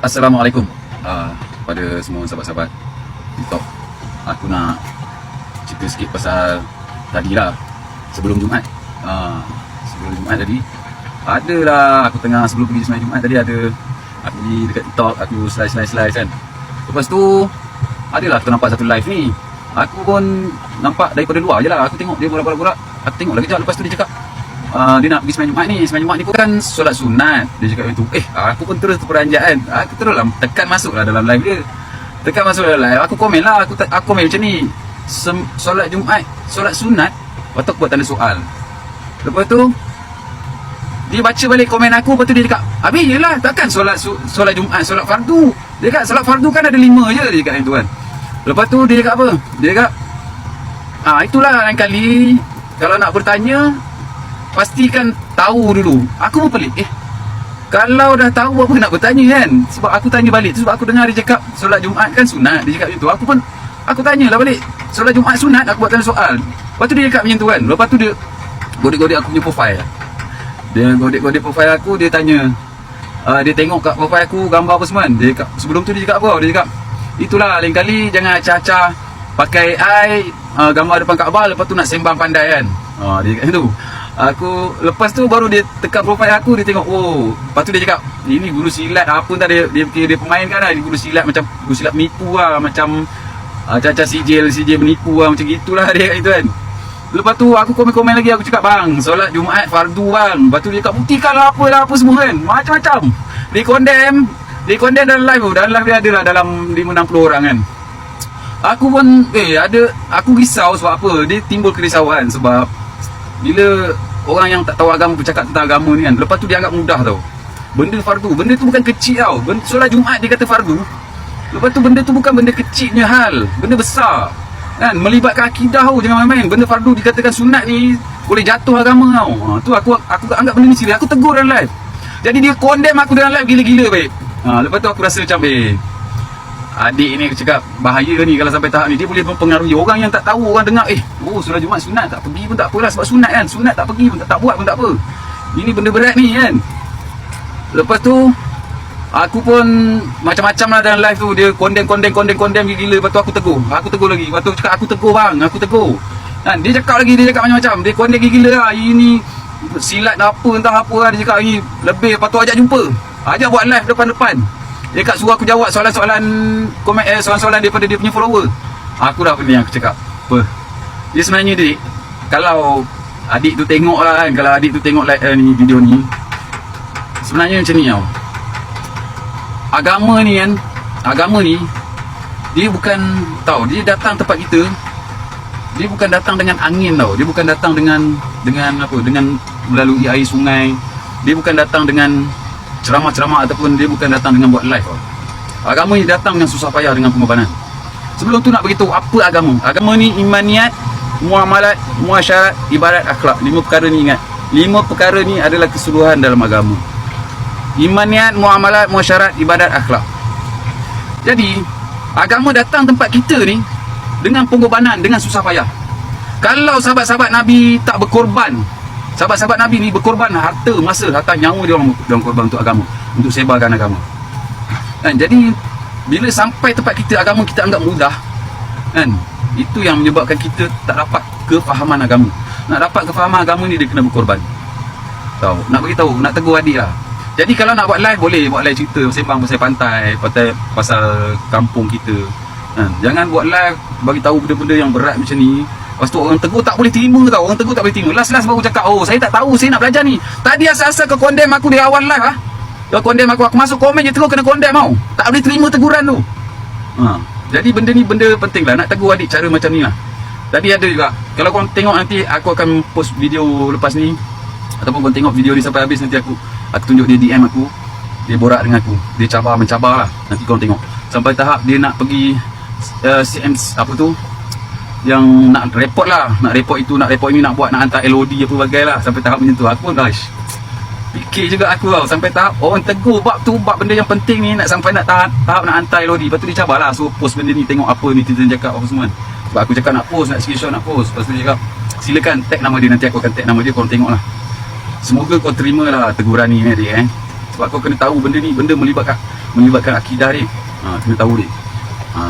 Assalamualaikum. Uh, Pada semua sahabat-sahabat TikTok Aku nak cerita sikit pasal Tadi lah Sebelum Jumaat. Uh, Sebelum Jumaat tadi Adalah aku tengah sebelum pergi semayang Jumaat tadi ada Aku pergi dekat TikTok Aku slice-slice-slice kan. Lepas tu Adalah aku nampak satu live ni. Aku pun nampak daripada luar je lah. Aku tengok dia borak-borak Aku tengok lagi kejap Lepas tu dia cakap uh, Dia nak pergi semayang Jumaat ni. Semayang Jumaat ni pun kan solat sunat. Dia cakap macam tu. Eh aku pun terus terperanjat kan. Aku terus lah tekan masuk lah dalam live dia. Tekan masuk dalam live. Aku komen lah. Aku, aku komen macam ni. Sem- Solat Jumaat Solat sunat Lepas tu aku buat tanda soal. Lepas tu dia baca balik komen aku. Lepas tu dia cakap Habis je lah. Takkan solat solat Jumaat Solat fardu? Dia cakap solat fardu kan ada lima je. Dia cakap macam tu kan. Lepas tu dia cakap apa? Dia cakap Ah itulah lain kali. Kalau nak bertanya Pastikan tahu dulu. Aku pun pelik Eh. Kalau dah tahu apa nak bertanya kan? Sebab aku tanya balik Sebab aku dengar dia cakap Solat Jumaat kan sunat Dia cakap macam tu. Aku pun Aku tanyalah balik Solat Jumaat sunat Aku buat tanya soal. Lepas tu dia cakap macam tu kan? Lepas tu dia Godek-godek aku punya profile. Dia godek-godek profile aku Dia tanya uh, Dia tengok kat profile aku Gambar apa semua kan? Dia cakap, Sebelum tu dia cakap apa? Dia cakap Itulah lain kali Jangan acah-acah Pakai AI uh, Gambar depan Kaabah Lepas tu nak sembang pandai kan? Uh, Dia cakap macam tu Aku Lepas tu baru dia Tekan profile aku Dia tengok Oh. Lepas tu dia cakap Ini guru silat Apa entah dia Dia, dia, dia pemain kan lah Dia guru silat macam Guru silat menipu lah Macam uh, Caca sijil Sijil menipu lah Macam gitulah dia itu kan. Lepas tu aku komen-komen lagi aku cakap bang Solat Jumaat fardu bang. Lepas tu dia cakap buktikan lah apa lah apa semua kan. Macam-macam. Dia condemn Dia condemn dalam live tu Dalam live dia ada lah dalam 5-60 orang kan. Aku pun eh ada Aku risau sebab apa? Dia timbul kerisauan sebab Bila orang yang tak tahu agama bercakap tentang agama ni kan Lepas tu dia anggap mudah tau. Benda fardu Benda tu bukan kecil tau. Benda, Solat Jumaat dia kata fardu. Lepas tu benda tu bukan benda kecilnya hal Benda besar. Kan? Melibatkan akidah tau jangan main-main. Benda fardu dikatakan sunat ni boleh jatuh agama tau. Ha, tu aku aku anggap benda ni serius aku tegur dalam live. Jadi dia condemn aku dalam live gila-gila baik ha, lepas tu aku rasa macam eh adik ni aku cakap bahaya ni kalau sampai tahap ni. Dia boleh mempengaruhi orang yang tak tahu orang dengar eh oh solat Jumaat sunat tak pergi pun tak apalah sebab sunat kan. Sunat tak pergi pun tak, tak buat pun tak apa. Ini benda berat ni kan. Lepas tu Aku pun macam-macam lah dalam live tu. Dia condemn, condemn, condemn, condemn gila-gila Lepas tu aku tegur. Aku tegur lagi. Lepas tu cakap aku tegur bang. Aku tegur. Kan? Dia cakap lagi Dia cakap macam-macam. Dia condemn gila-gila lah. Ini silat apa entah apa lah Dia cakap ni Lebih Lepas tu ajak jumpa. Ajak buat live depan-depan Dia cakap suruh aku jawab soalan-soalan komen eh, Soalan-soalan daripada dia punya follower. Aku dah pening aku cakap. Apa? Dia sebenarnya dik Kalau Adik tu tengok lah kan Kalau adik tu tengok like, uh, ni video ni Sebenarnya macam ni tau. Agama ni kan agama ni dia bukan tahu dia datang tempat kita dia bukan datang dengan angin tau. Dia bukan datang dengan dengan apa dengan melalui air sungai. Dia bukan datang dengan ceramah-ceramah ataupun dia bukan datang dengan buat live. Agama ni datang dengan susah payah dengan pengorbanan sebelum tu nak beritahu apa agama? Agama ni imaniat muamalat muasyarat ibarat akhlak. Lima perkara ni ingat. Lima perkara ni adalah keseluruhan dalam agama. Imaniat, muamalat, muasyarat, ibadat, akhlak. Jadi Agama datang tempat kita ni Dengan pengorbanan, dengan susah payah. Kalau sahabat-sahabat Nabi tak berkorban Sahabat-sahabat Nabi ni berkorban harta, masa, harta nyawa dia orang, dia orang korban untuk agama Untuk sebarkan agama kan? Jadi Bila sampai tempat kita, agama kita anggap mudah kan? Itu yang menyebabkan kita tak dapat kefahaman agama Nak dapat kefahaman agama ni dia kena berkorban Tahu, nak beritahu, nak tegur adik lah jadi kalau nak buat live boleh buat live cerita sembang pasal pantai, pasal pasal kampung kita. Ha, jangan buat live bagi tahu benda-benda yang berat macam ni. Lepas tu orang tegur tak boleh terima tau. Orang tegur tak boleh terima. Last-last baru cakap, "Oh, saya tak tahu, saya nak belajar ni." Tadi asal-asal kau condemn aku di awal live ah. Kau condemn aku, aku masuk komen je terus kena condemn tau. Tak boleh terima teguran tu. Ha, jadi benda ni benda penting lah. Nak tegur adik cara macam ni lah. Tadi ada juga. Kalau kau tengok nanti aku akan post video lepas ni ataupun kau tengok video ni sampai habis nanti aku aku tunjuk dia DM aku dia borak dengan aku dia cabar mencabar lah nanti kau tengok sampai tahap dia nak pergi uh, CM apa tu yang nak report lah. Nak report itu nak report ini nak buat nak hantar LOD apa bagai lah. Sampai tahap macam tu. Aku pun guys fikir juga aku tau. Sampai tahap orang tegur bab tu bab benda yang penting ni nak sampai nak tahap, tahap nak hantar LOD lepas tu dia cabar lah so post benda ni tengok apa ni netizen cakap apa semua. Sebab aku cakap nak post nak screenshot nak post. Lepas tu dia cakap silakan tag nama dia nanti aku akan tag nama dia korang tengok lah. Semoga kau terima lah teguran ni adik eh. Sebab kau kena tahu benda ni benda melibatkan melibatkan akidah dia. Ha, kena tahu dia. Ha,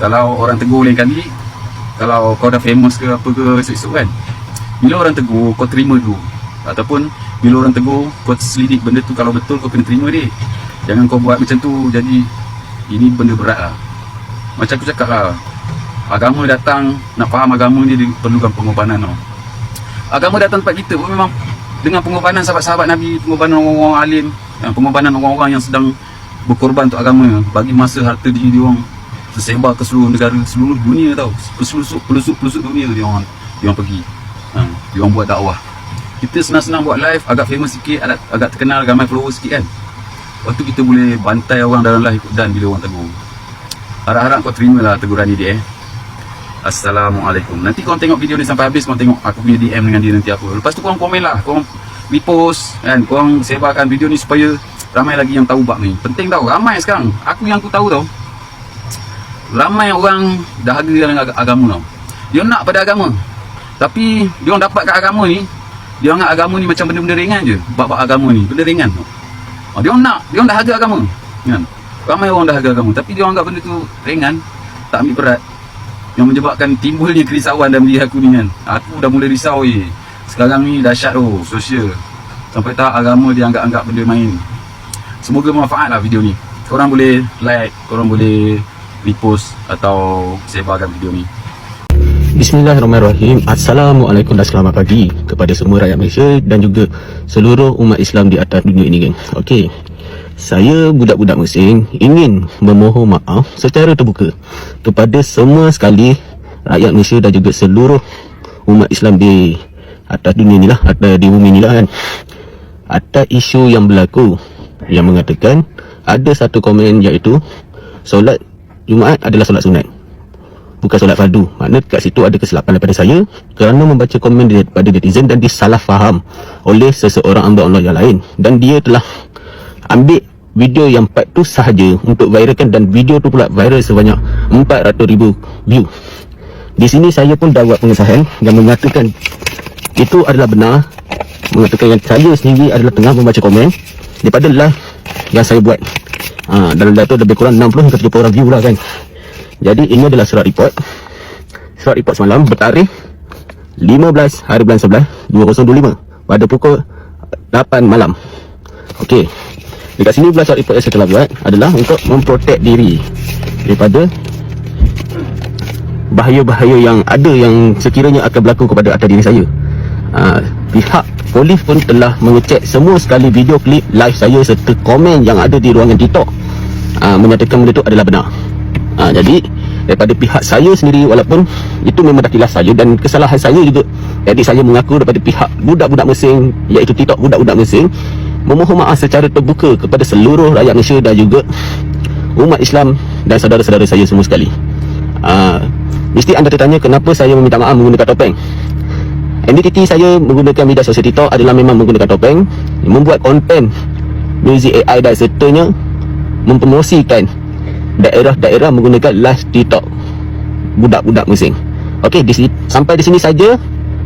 kalau orang tegur lain kali kalau kau dah famous ke apa ke esok-esok kan bila orang tegur kau terima dulu. Ataupun bila orang tegur kau selidik benda tu kalau betul kau kena terima dia. Jangan kau buat macam tu jadi ini benda berat lah. Macam aku cakap lah agama datang nak faham agama ni dia perlukan pengorbanan tau. Agama datang tempat kita pun memang dengan pengorbanan sahabat-sahabat Nabi pengorbanan orang-orang alim pengorbanan orang-orang yang sedang berkorban untuk agama bagi masa harta diri dia orang tersebar ke seluruh negara seluruh dunia tau. Pelusuk pelusuk pelusuk dunia dia orang dia orang pergi. Ha, dia orang buat dakwah. Kita senang-senang buat live agak famous sikit agak, agak terkenal ramai followers sikit kan. Lepas tu kita boleh bantai orang dalam live dan bila orang tegur. Harap-harap kau terima lah teguran ni dia eh. Assalamualaikum. Nanti korang tengok video ni sampai habis Korang tengok aku punya DM dengan dia nanti apa. Lepas tu korang komen lah Korang repost kan. Korang sebarkan video ni supaya Ramai lagi yang tahu bab ni. Penting tau Ramai sekarang. Aku yang aku tahu tau Ramai orang Dahaga dengan ag- agama tau. Dia nak pada agama. Tapi Dia orang dapat kat agama ni Dia anggap agama ni macam benda-benda ringan je. Bab-bab agama ni Benda ringan tau. Oh, Dia orang nak Dia orang dahaga agama. Kan? Ramai orang dahaga agama. Tapi dia orang anggap benda tu ringan Tak ambil berat. Yang menyebabkan timbulnya kerisauan dalam diri aku ni kan? Aku dah mula risau je sekarang ni dahsyat tu sosial. Sampai tak agama dia anggap-anggap benda main. Semoga bermanfaat lah video ni. Korang boleh like korang boleh repost atau sebarkan video ni. Bismillahirrahmanirrahim. Assalamualaikum dan selamat pagi Kepada semua rakyat Malaysia Dan juga seluruh umat Islam di atas dunia ini geng. Okey. Saya budak-budak Mesing Ingin memohon maaf secara terbuka Kepada semua sekali Rakyat Malaysia dan juga seluruh umat Islam di atas dunia ni lah Atas di bumi ni lah kan. Atas isu yang berlaku Yang mengatakan Ada satu komen iaitu Solat Jumaat adalah solat sunat bukan solat fardu. Makna kat situ ada kesilapan daripada saya kerana membaca komen daripada netizen dan disalah faham oleh seseorang hamba Allah yang lain dan dia telah ambil video yang part tu sahaja untuk viralkan dan video tu pula viral sebanyak 400,000 view. Di sini saya pun dah buat pengesahan yang mengatakan itu adalah benar mengatakan yang saya sendiri adalah tengah membaca komen daripada live yang saya buat. Ha, dalam tu lebih kurang 60 hingga 70 orang view lah kan. Jadi ini adalah surat report. Surat report semalam bertarikh 15 hari bulan 11 2025 Pada pukul 8 malam. Okey. Dekat sini pula surat report yang saya telah buat Adalah untuk memprotek diri Daripada Bahaya-bahaya yang ada yang sekiranya akan berlaku kepada atas diri saya. Uh, Pihak polis pun telah mengecek semua sekali video klip live saya serta komen yang ada di ruangan TikTok uh, Menyatakan benda itu adalah benar Ha, jadi daripada pihak saya sendiri walaupun itu memang dah kilas saya dan kesalahan saya juga jadi saya mengaku daripada pihak budak-budak Mesing iaitu TikTok budak-budak Mesing memohon maaf secara terbuka kepada seluruh rakyat Malaysia dan juga umat Islam dan saudara-saudara saya semua sekali. Ha, mesti anda tertanya kenapa saya meminta maaf menggunakan topeng. Identiti saya menggunakan media sosial TikTok adalah memang menggunakan topeng membuat konten muzik AI dan sertanya mempromosikan daerah-daerah menggunakan live TikTok budak-budak Mesing. Okey, di sini sampai di sini saja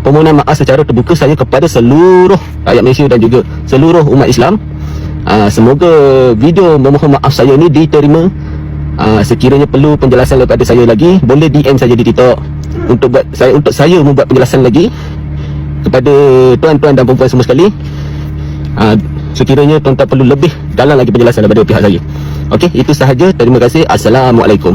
permohonan maaf secara terbuka saya kepada seluruh rakyat Malaysia dan juga seluruh umat Islam. Uh, semoga video memohon maaf saya ni diterima. Uh, sekiranya perlu penjelasan daripada saya lagi, boleh DM saja di TikTok untuk buat saya untuk saya membuat penjelasan lagi kepada tuan-tuan dan puan-puan semua sekali. Uh, sekiranya tuan-tuan perlu lebih dalam lagi penjelasan daripada pihak saya. Okey, itu sahaja. Terima kasih. Assalamualaikum.